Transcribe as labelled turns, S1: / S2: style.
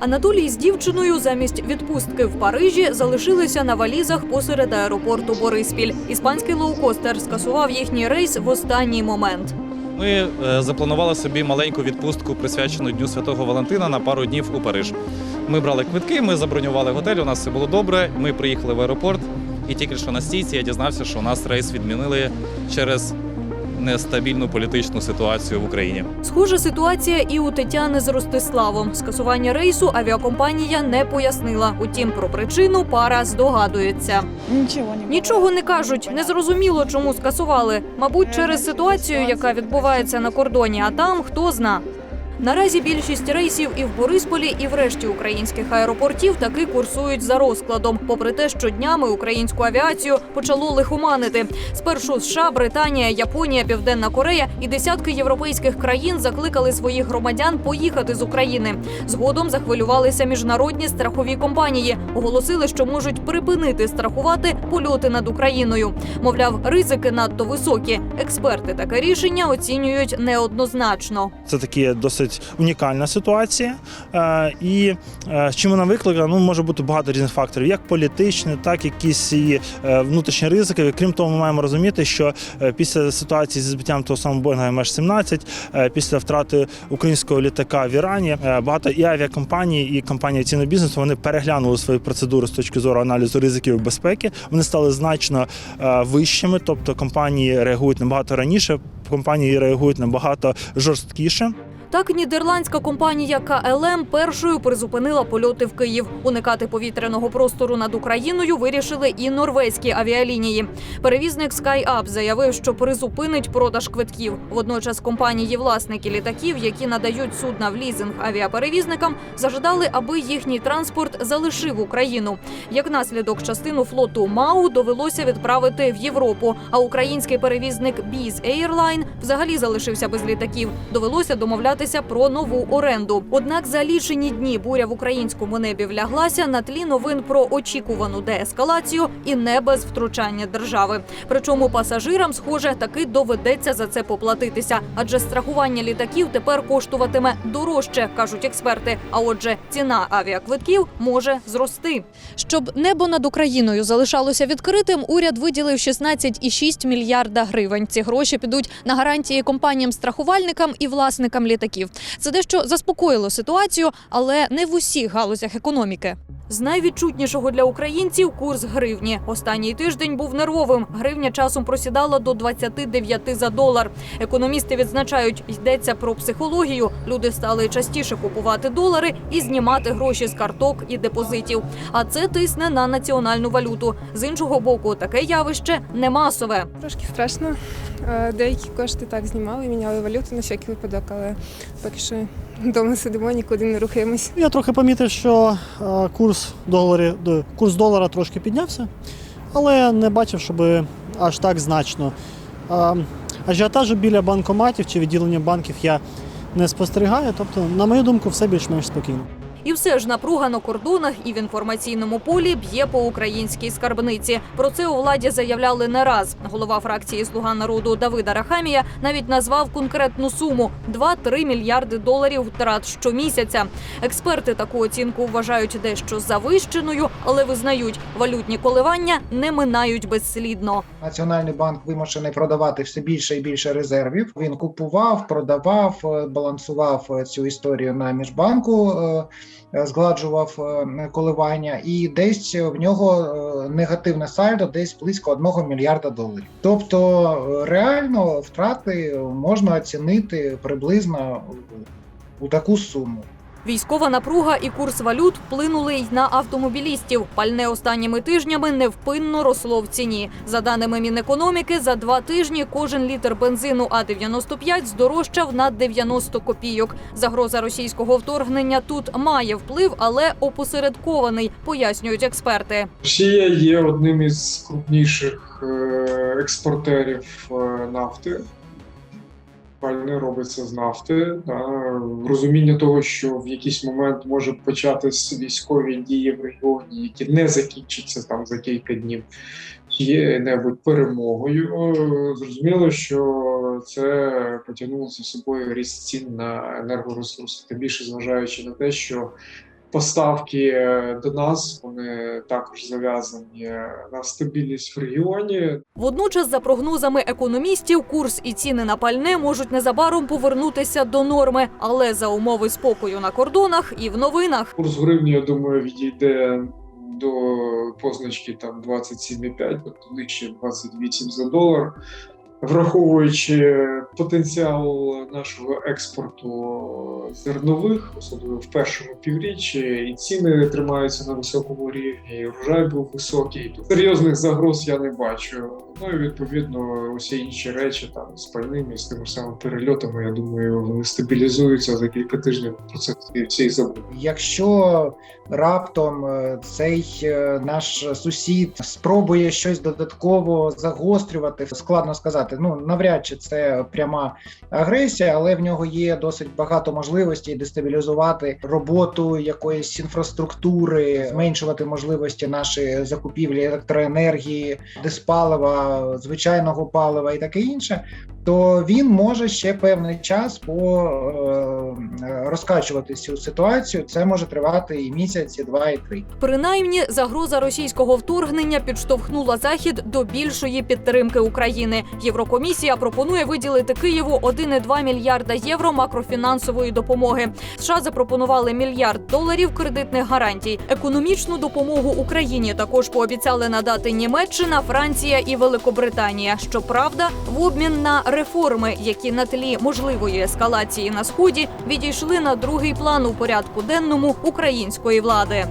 S1: Анатолій з дівчиною замість відпустки в Парижі залишилися на валізах посеред аеропорту Бориспіль. Іспанський лоукостер скасував їхній рейс в останній момент.
S2: Ми е, запланували собі маленьку відпустку, присвячену Дню Святого Валентина на пару днів у Париж. Ми брали квитки, ми забронювали готель. У нас все було добре. Ми приїхали в аеропорт, і тільки що на стійці я дізнався, що у нас рейс відмінили через нестабільну політичну ситуацію в Україні.
S1: Схожа ситуація і у Тетяни з Ростиславом. Скасування рейсу авіакомпанія не пояснила. Утім, про причину пара здогадується.
S3: Нічого не
S1: Нічого не кажуть, незрозуміло, чому скасували. Мабуть, через ситуацію, яка відбувається на кордоні, а там хто зна. Наразі більшість рейсів і в Борисполі, і в решті українських аеропортів таки курсують за розкладом, попри те, що днями українську авіацію почало лихоманити. Спершу США, Британія, Японія, Південна Корея і десятки європейських країн закликали своїх громадян поїхати з України. Згодом захвилювалися міжнародні страхові компанії, оголосили, що можуть припинити страхувати польоти над Україною. Мовляв, ризики надто високі. Експерти таке рішення оцінюють неоднозначно.
S4: Це такі досить унікальна ситуація. Е, І е, чим вона викликала? Ну може бути багато різних факторів, як політичні, так якісь і е, внутрішні ризики. Крім того, ми маємо розуміти, що після ситуації зі збиттям того самого Боїнга МШ-17, е, після втрати українського літака в Ірані, багато і авіакомпаній, і компанії цінного бізнесу вони переглянули свої процедури з точки зору аналізу ризиків безпеки. Вони стали значно вищими, тобто компанії реагують набагато раніше. Компанії реагують набагато жорсткіше.
S1: Так, нідерландська компанія КЛМ першою призупинила польоти в Київ. Уникати повітряного простору над Україною вирішили і норвезькі авіалінії. Перевізник SkyUp заявив, що призупинить продаж квитків. Водночас компанії власники літаків, які надають судна в лізинг авіаперевізникам, зажадали, аби їхній транспорт залишив Україну. Як наслідок, частину флоту МАУ довелося відправити в Європу. А український перевізник Biz Airline взагалі залишився без літаків. Довелося домовлятися про нову оренду. Однак за лічені дні буря в українському небі вляглася на тлі новин про очікувану деескалацію і не без втручання держави. Причому пасажирам, схоже, таки доведеться за це поплатитися, адже страхування літаків тепер коштуватиме дорожче, кажуть експерти. А отже, ціна авіаквитків може зрости. Щоб небо над Україною залишалося відкритим, уряд виділив 16,6 мільярда гривень. Ці гроші підуть на гарантії компаніям-страхувальникам і власникам літаків. Це дещо заспокоїло ситуацію, але не в усіх галузях економіки. З найвідчутнішого для українців курс гривні. Останній тиждень був нервовим. Гривня часом просідала до 29 за долар. Економісти відзначають, йдеться про психологію. Люди стали частіше купувати долари і знімати гроші з карток і депозитів. А це тисне на національну валюту. З іншого боку, таке явище не масове.
S3: Трошки страшно. Е, Деякі кошти так знімали, міняли валюту на всякий випадок, але поки що вдома сидимо, нікуди не рухаємось.
S5: Я трохи помітив, що е, курс доларі, курс долара трошки піднявся, але не бачив, щоб аж так значно. Ажіотажу біля банкоматів чи відділення банків я не спостерігаю. Тобто, на мою думку, все більш-менш спокійно.
S1: І все ж напруга на кордонах і в інформаційному полі б'є по українській скарбниці. Про це у владі заявляли не раз. Голова фракції Слуга народу Давида Рахамія навіть назвав конкретну суму 2-3 мільярди доларів втрат щомісяця. Експерти таку оцінку вважають дещо завищеною, але визнають, валютні коливання не минають безслідно.
S6: Національний банк вимушений продавати все більше і більше резервів. Він купував, продавав, е, балансував е, цю історію на міжбанку, е, згладжував е, коливання, і десь в нього е, негативне сальдо, десь близько 1 мільярда доларів. Тобто е, реально втрати можна оцінити приблизно у таку суму.
S1: Військова напруга і курс валют вплинули й на автомобілістів. Пальне останніми тижнями невпинно росло в ціні. За даними Мінекономіки, за два тижні кожен літр бензину А-95 здорожчав на 90 копійок. Загроза російського вторгнення тут має вплив, але опосередкований, пояснюють експерти.
S7: Росія є одним із крупніших е, експортерів е, нафти. Пальне робиться з нафти. Да. Розуміння того, що в якийсь момент може початись військові дії в регіоні, які не закінчаться там за кілька днів, є-небудь перемогою. Зрозуміло, що це потягнуло за собою ріст цін на енергоресурси, тим більше зважаючи на те, що поставки е, до нас вони також зав'язані на стабільність в регіоні.
S1: Водночас, за прогнозами економістів, курс і ціни на пальне можуть незабаром повернутися до норми, але за умови спокою на кордонах і в новинах.
S7: Курс гривні, я думаю, відійде до позначки там 27,5, тобто нижче 28 за долар. Враховуючи потенціал нашого експорту зернових, особливо в першому півріччі, і ціни тримаються на високому рівні, і врожай був високий. Серйозних загроз я не бачу. Ну і відповідно усі інші речі там з пальними, з тими самими перельотами. Я думаю, вони стабілізуються за кілька тижнів. Про це всі забудуть.
S6: Якщо раптом е, цей е, наш сусід спробує щось додатково загострювати, складно сказати. Ну навряд чи це пряма агресія, але в нього є досить багато можливостей дестабілізувати роботу якоїсь інфраструктури, зменшувати можливості нашої закупівлі електроенергії, диспалива, звичайного палива і таке інше. То він може ще певний час по е, розкачувати цю ситуацію. Це може тривати і місяць, і два, і три.
S1: Принаймні, загроза російського вторгнення підштовхнула захід до більшої підтримки України. Єврокомісія пропонує виділити Києву 1,2 мільярда євро макрофінансової допомоги. США запропонували мільярд доларів кредитних гарантій. Економічну допомогу Україні також пообіцяли надати Німеччина, Франція і Великобританія. Щоправда, в обмін на реформи, які на тлі можливої ескалації на сході відійшли на другий план у порядку денному української влади.